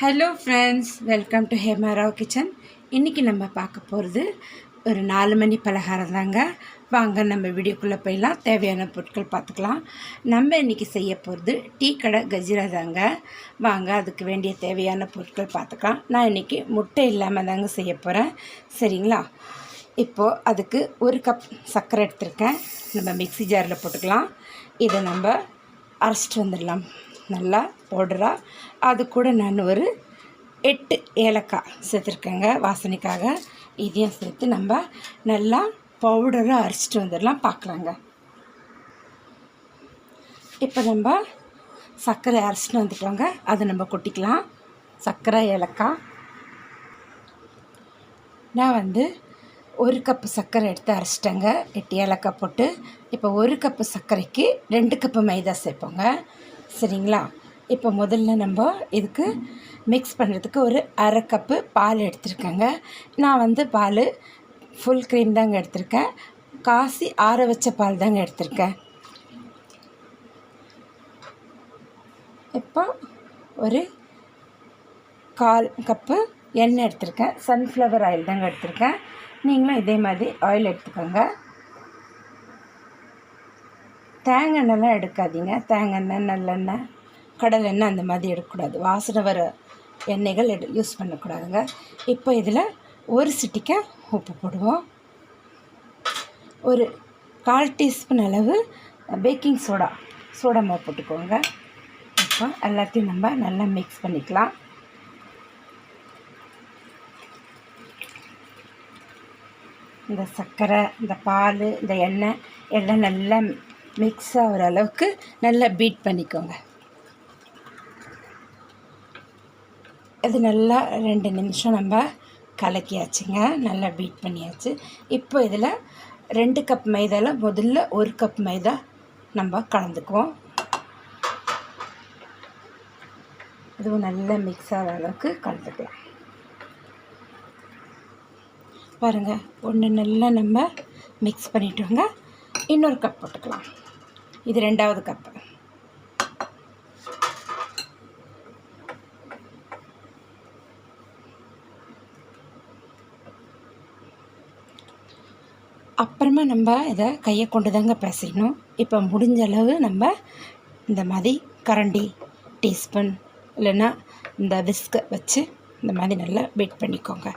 Hello friends welcome to Hema Rao kitchen இன்றைக்கி நம்ம பார்க்க போகிறது ஒரு நாலு மணி பலகாரம் தாங்க. வாங்க நம்ம வீடியோக்குள்ளே போயிடலாம். தேவையான பொருட்கள் பார்த்துக்கலாம். நம்ம இன்றைக்கி செய்ய போகிறது டீ கடை கஜிரா தாங்க. வாங்க அதுக்கு வேண்டிய தேவையான பொருட்கள் பார்த்துக்கலாம். நான் இன்றைக்கி முட்டை இல்லாமல் தாங்க செய்ய போகிறேன் சரிங்களா? இப்போது அதுக்கு ஒரு கப் சர்க்கரை எடுத்திருக்கேன். நம்ம மிக்ஸி ஜாரில் போட்டுக்கலாம். இதை நம்ம அரைச்சிட்டு வந்துடலாம். நல்லா பவுடராக அது கூட நான் ஒரு எட்டு ஏலக்காய் சேர்த்துருக்கேங்க வாசனைக்காக. இதையும் சேர்த்து நம்ம நல்லா பவுடராக அரைச்சிட்டு வந்துடலாம் பார்க்கலாங்க. இப்போ நம்ம சர்க்கரை அரைச்சிட்டு வந்துட்டோங்க. அதை நம்ம கொட்டிக்கலாம். சர்க்கரை ஏலக்காய். நான் வந்து ஒரு கப்பு சர்க்கரை எடுத்து அரைச்சிட்டேங்க. எட்டு ஏலக்காய் போட்டு. இப்போ ஒரு கப்பு சர்க்கரைக்கு ரெண்டு கப்பு மைதா சேர்ப்போங்க. சரிங்களா? இப்போ முதல்ல நம்ம இதுக்கு மிக்ஸ் பண்ணுறதுக்கு ஒரு அரை கப்பு பால் எடுத்திருக்கேங்க. நான் வந்து பால் ஃபுல் க்ரீம் தாங்க எடுத்திருக்கேன். காசி ஆற வச்ச பால் தாங்க எடுத்திருக்கேன். இப்போ ஒரு கால் கப்பு எண்ணெய் எடுத்திருக்கேன். சன்ஃப்ளவர் ஆயில் தாங்க எடுத்திருக்கேன். நீங்களும் இதே மாதிரி ஆயில் எடுத்துக்கோங்க. தேங்காய் எடுக்காதீங்க. தேங்காய் எண்ணெய் நல்லெண்ணெய் கடலெண்ணெய் அந்த மாதிரி எடுக்கக்கூடாது. வாசனை வர எண்ணெய்கள் எடு யூஸ் பண்ணக்கூடாதுங்க. இப்போ இதில் ஒரு சிட்டிக்க உப்பு போடுவோம். ஒரு கால் டீஸ்பூன் அளவு பேக்கிங் சோடா சோடா மாவு போட்டுக்கோங்க. இப்போ எல்லாத்தையும் நம்ம நல்லா மிக்ஸ் பண்ணிக்கலாம். இந்த சர்க்கரை இந்த பால் இந்த எண்ணெய் எல்லாம் நல்லா மிக்ஸ் ஆகிற அளவுக்கு நல்லா பீட் பண்ணிக்கோங்க. அது நல்லா ரெண்டு நிமிஷம் நம்ம கலக்கியாச்சுங்க. நல்லா பீட் பண்ணியாச்சு. இப்போ இதில் ரெண்டு கப் மைதாவில் முதல்ல ஒரு கப் மைதா நம்ம கலந்துக்குவோம். இதுவும் நல்லா மிக்ஸ் ஆகிற அளவுக்கு கலந்துக்கலாம். பாருங்கள் ஒன்று நல்லா நம்ம மிக்ஸ் பண்ணிட்டோங்க. இன்னொரு கப் போட்டுக்கலாம். இது ரெண்டாவது கப்பு அப்புறமா நம்ம இதை கையை கொண்டு தாங்க பேசணும் இப்போ முடிஞ்ச அளவு நம்ம இந்த மாதிரி கரண்டி டீஸ்பூன் இல்லைன்னா இந்த விஸ்கை வச்சு இந்த மாதிரி நல்லா பீட் பண்ணிக்கோங்க.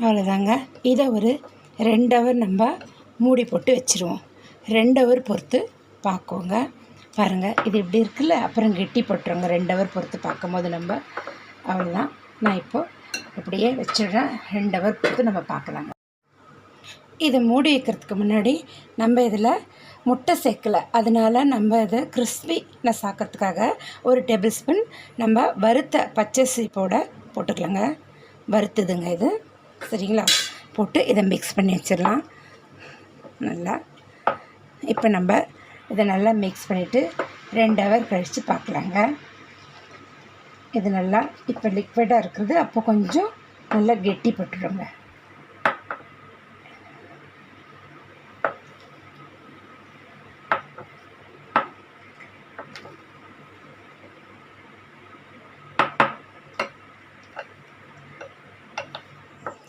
அவ்வளோதாங்க இதை ஒரு ரெண்டு ஹவர் நம்ம மூடி போட்டு வச்சுருவோம். ரெண்டு ஹவர் பொறுத்து பார்க்கோங்க. பாருங்கள் இது இப்படி இருக்குல்ல? அப்புறம் கெட்டி போட்டுருங்க ரெண்டு ஹவர் பொறுத்து பார்க்கும்போது நம்ம அவ்வளோதான் நான் இப்போது அப்படியே வச்சிடுறேன். ரெண்டு ஹவர் பொறுத்து நம்ம பார்க்கலாங்க. இதை மூடி வைக்கிறதுக்கு முன்னாடி நம்ம இதில் முட்டை சேர்க்கலை. அதனால் நம்ம இதை கிறிஸ்பினஸ் ஆக்கிறதுக்காக ஒரு டேபிள் ஸ்பூன் நம்ம வறுத்த பச்சரிசி போட போட்டுக்கலாங்க. வறுத்துதுங்க இது. சரிங்களா? போட்டு இதை மிக்ஸ் பண்ணி வச்சிடலாம். நல்லா. இப்போ நம்ம இதை நல்லா மிக்ஸ் பண்ணிவிட்டு ரெண்டு ஹவர் கழித்து பார்க்கலாங்க. இது நல்லா இப்போ லிக்விடாக இருக்கிறது. அப்போ கொஞ்சம் நல்லா கெட்டி போட்டுடுங்க.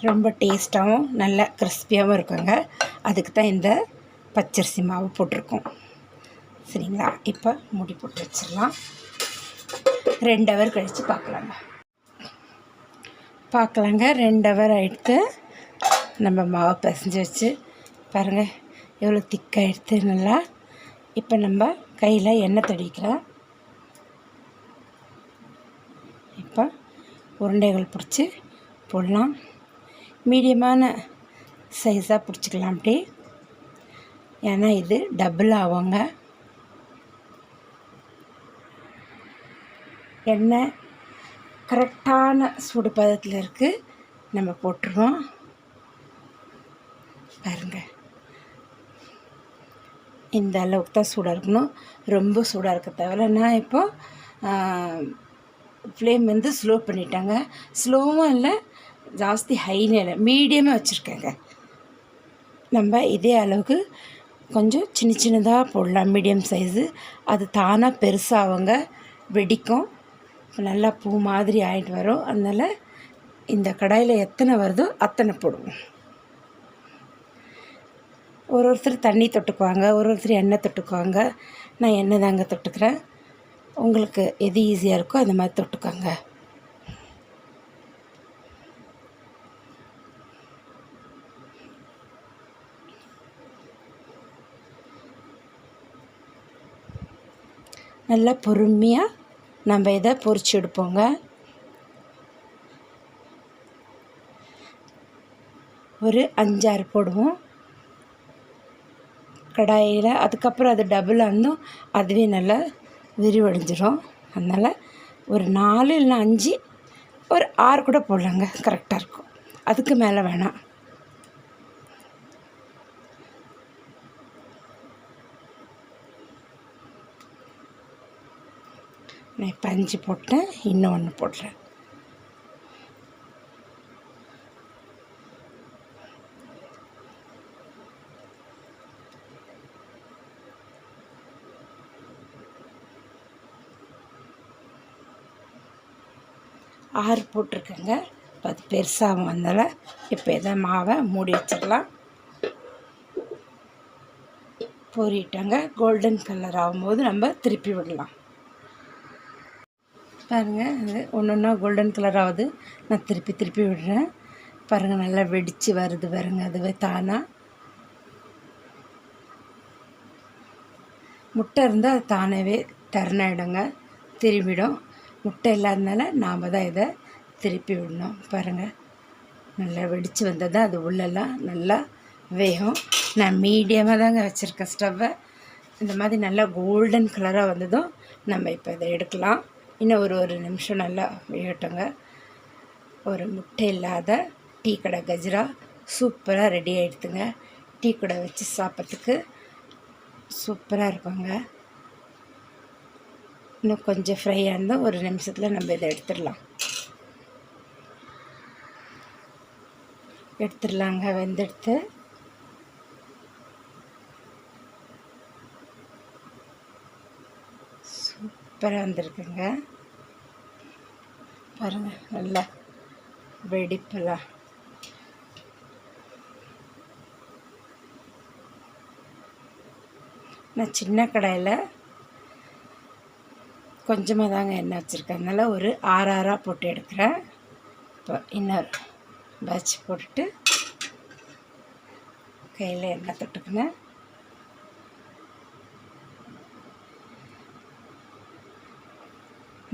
ரொம்ப டேஸ்ட்டாகவும் நல்லா கிறிஸ்பியாகவும் இருக்குங்க. அதுக்கு தான் இந்த பச்சரிசி மாவு போட்டிருக்கோம். சரிங்களா? இப்போ முடி போட்டு வச்சிடலாம். ரெண்டு ஹவர் கழித்து பார்க்கலாங்க. பார்க்கலாங்க. ரெண்டு ஹவர் ஆகிடுத்து நம்ம மாவை பிசைஞ்சு வச்சு பாருங்கள் எவ்வளோ திக்காக எடுத்து நல்லா. இப்போ நம்ம கையில் எண்ணெய் தடிக்கலாம் இப்போ உருண்டைகள் பிடிச்சி போடலாம். மீடியமான சைஸாக பிடிச்சிக்கலாம் அப்படி. ஏன்னா இது டபுள் ஆகுங்க. எண்ணெய் கரெக்டான சூடு பதத்தில் இருக்குது நம்ம போட்டுருவோம். பாருங்கள் இந்த அளவுக்கு தான் சூடாக இருக்கணும். ரொம்ப சூடாக இருக்க தவிர நான் இப்போது ஃப்ளேம் வந்து ஸ்லோ பண்ணிட்டாங்க. ஸ்லோவும் இல்லை ஜாஸ்தி ஹைன்னு இல்லை மீடியமாக வச்சுருக்கேங்க. நம்ம இதே அளவுக்கு கொஞ்சம் சின்ன சின்னதாக போடலாம் மீடியம் சைஸு அது தானாக பெருசாகவங்க வெடிக்கும். நல்லா பூ மாதிரி ஆகிட்டு வரும். அதனால் இந்த கடாயில் எத்தனை வருதோ அத்தனை போடுவோம். ஒரு ஒருத்தர் தண்ணி தொட்டுக்குவாங்க ஒரு ஒருத்தர் எண்ணெய் தொட்டுக்குவாங்க. நான் எண்ணெய் தாங்க தொட்டுக்கிறேன். உங்களுக்கு எது ஈஸியாக இருக்கோ அந்த மாதிரி தொட்டுக்கோங்க. நல்லா பொறுமையாக நம்ம இதை பொறிச்சு எடுப்போங்க. ஒரு அஞ்சாறு போடுவோம். கடாயில் அதுக்கப்புறம் அது டபுளாக இருந்தும் அதுவே நல்லா விரிவடைஞ்சிரும். அதனால் ஒரு நாலு இல்லைன்னா அஞ்சு ஒரு ஆறு கூட போடலாங்க. கரெக்டாக இருக்கும். அதுக்கு மேலே வேணாம். நான் இப்போ அஞ்சு போட்டேன் இன்னும் ஒன்று போடுறேன். ஆறு போட்டிருக்கேங்க. இப்போ அது பெருசாக வந்தால. இப்போ இதை மாவை மூடி வச்சிடலாம். பொறிட்டாங்க கோல்டன் கலர் ஆகும்போது நம்ம திருப்பி விடலாம். பாருங்கள் அது ஒன்று ஒன்றா கோல்டன் கலர் ஆகுது. நான் திருப்பி திருப்பி விடுறேன். பாருங்கள் நல்லா வெடித்து வருது பாருங்க அதுவே தானாக முட்டை இருந்தால் அது தானாகவே டர்ன் ஆகிடுங்க திரும்பிடும். முட்டை இல்லாதனால நாம் தான் இதை திருப்பி விடணும். பாருங்கள் நல்லா வெடித்து வந்தது தான் அது உள்ளெல்லாம் நல்லா வேகும். நான் மீடியமாக தாங்க வச்சுருக்கேன் ஸ்டவ்வை இந்த மாதிரி நல்லா கோல்டன் கலராக வந்ததும் நம்ம இப்போ இதை எடுக்கலாம். இன்னும் ஒரு ஒரு நிமிஷம் நல்லா வேகட்டுங்க ஒரு முட்டை இல்லாத டீ கடை கஜ்ரா சூப்பராக ரெடி ஆகிடுதுங்க டீ கடை வச்சு சாப்பிட்றதுக்கு சூப்பராக இருக்குங்க. இன்னும் கொஞ்சம் ஃப்ரை இருந்தால் ஒரு நிமிஷத்தில் நம்ம இதை எடுத்துடலாம். எடுத்துடலாங்க வெந்தெடுத்து. சூப்பராக வந்திருக்குங்க. பாருங்கள் நல்லா வெடிப்பெல்லாம் நான் சின்ன கடாயில் கொஞ்சமாக தாங்க எண்ணெய் வச்சுருக்கேன். அதனால் ஒரு ஆறு ஆறாக போட்டு எடுக்கிறேன். இப்போ இன்னொரு பேட்ச் போட்டுட்டு கையில் எண்ணெய் தொட்டுக்குங்க.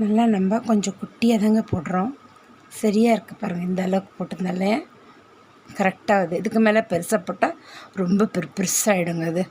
நல்லா நம்ம கொஞ்சம் குட்டியாக தாங்க போடுறோம். சரியாக இருக்குது பாருங்கள் இந்த அளவுக்கு போட்டதுனால. கரெக்டாகுது இதுக்கு மேலே பெருசாக போட்டால் ரொம்ப பெரு பெருசாகிடுங்க அது.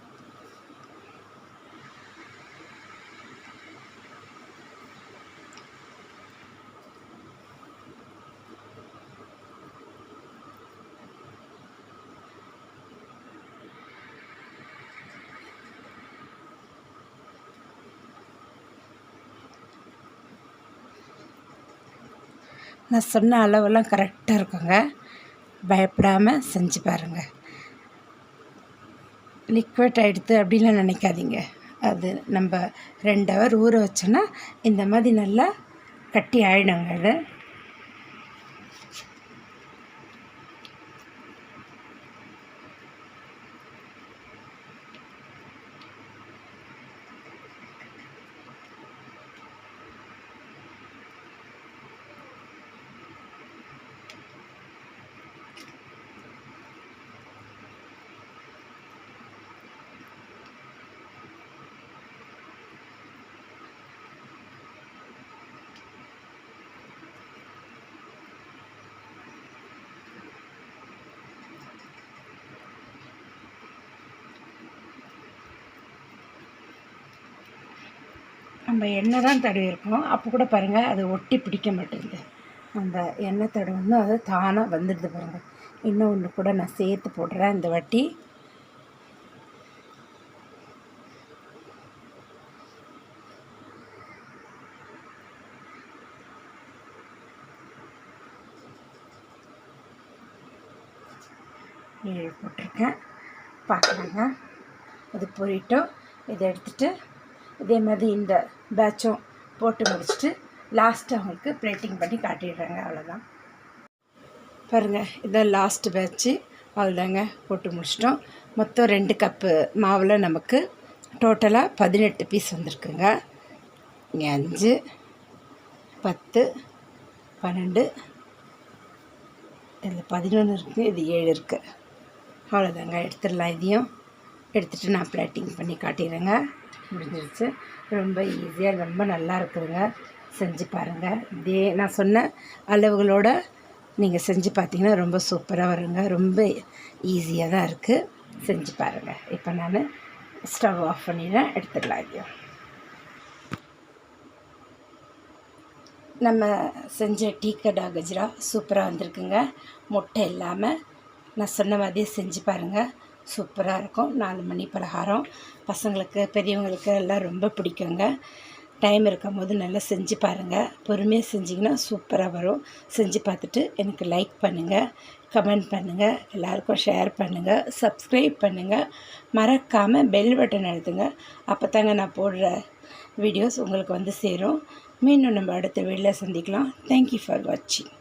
நான் சொன்ன அளவெல்லாம் கரெக்டாக இருக்குங்க. பயப்படாமல் செஞ்சு பாருங்கள் லிக்விட் ஆகிடுது அப்படின்லாம் நினைக்காதீங்க. அது நம்ம ரெண்டு ஹவர் ஊற வச்சோன்னா இந்த மாதிரி நல்லா கட்டி ஆகிடுங்க அது. நம்ம எண்ணெய் தான் தடவிருக்கோம் அப்போ கூட பாருங்கள் அது ஒட்டி பிடிக்க மாட்டேங்குது. அந்த எண்ணெய் தடவுன்னு அது தானாக வந்துடுது பாருங்கள் இன்னும் ஒன்று கூட நான் சேர்த்து போடுறேன் இந்த வாட்டி. ஏழு போட்டிருக்கேன். பார்க்கலாங்க. அது பொரிட்டோம் இதை எடுத்துகிட்டு இதே மாதிரி இந்த பேட்சும் போட்டு முடிச்சுட்டு லாஸ்ட்டு அவங்களுக்கு பிளேட்டிங் பண்ணி காட்டிடுறாங்க அவ்வளோதான் பாருங்கள் இதான் லாஸ்ட் பேட்ச்சு அவ்வளோதாங்க போட்டு முடிச்சிட்டோம். மொத்தம் ரெண்டு கப்பு மாவில் நமக்கு டோட்டலாக பதினெட்டு பீஸ் வந்திருக்குங்க. இங்கே அஞ்சு பத்து பன்னெண்டு இதில் பதினொன்று இருக்குது இது ஏழு இருக்குது அவ்வளோதாங்க எடுத்துடலாம் இதையும். எடுத்துகிட்டு நான் பிளேட்டிங் பண்ணி காட்டிடுறேங்க. முடிஞ்சிருச்சு. ரொம்ப ஈஸியாக ரொம்ப நல்லா இருக்குதுங்க. செஞ்சு பாருங்கள் இதே நான் சொன்ன அளவுகளோட நீங்கள் செஞ்சு பார்த்தீங்கன்னா ரொம்ப சூப்பராக வருங்க. ரொம்ப ஈஸியாக தான் இருக்குது செஞ்சு பாருங்கள் இப்போ நான் ஸ்டவ் ஆஃப் பண்ணிடுறேன். எடுத்துடலாம் இதையும் நம்ம செஞ்ச டீ கடா கஜ்ரா சூப்பராக வந்திருக்குங்க. முட்டை இல்லாமல் நான் சொன்ன மாதிரியே செஞ்சு பாருங்கள் சூப்பராக இருக்கும். நாலு மணி பலகாரம். பசங்களுக்கு பெரியவங்களுக்கு எல்லாம் ரொம்ப பிடிக்குங்க. டைம் இருக்கும் போது நல்லா செஞ்சு பாருங்கள் பொறுமையாக செஞ்சிங்கன்னா சூப்பராக வரும். செஞ்சு பார்த்துட்டு எனக்கு லைக் பண்ணுங்கள் கமெண்ட் பண்ணுங்கள் எல்லாருக்கும் ஷேர் பண்ணுங்கள் சப்ஸ்கிரைப் பண்ணுங்கள் மறக்காமல் பெல் பட்டன் அழுத்துங்க. அப்போ தாங்க நான் போடுற வீடியோஸ் உங்களுக்கு வந்து சேரும். மீண்டும் நம்ம அடுத்த வீடியோவில் சந்திக்கலாம். தேங்க்யூ ஃபார் வாட்சிங்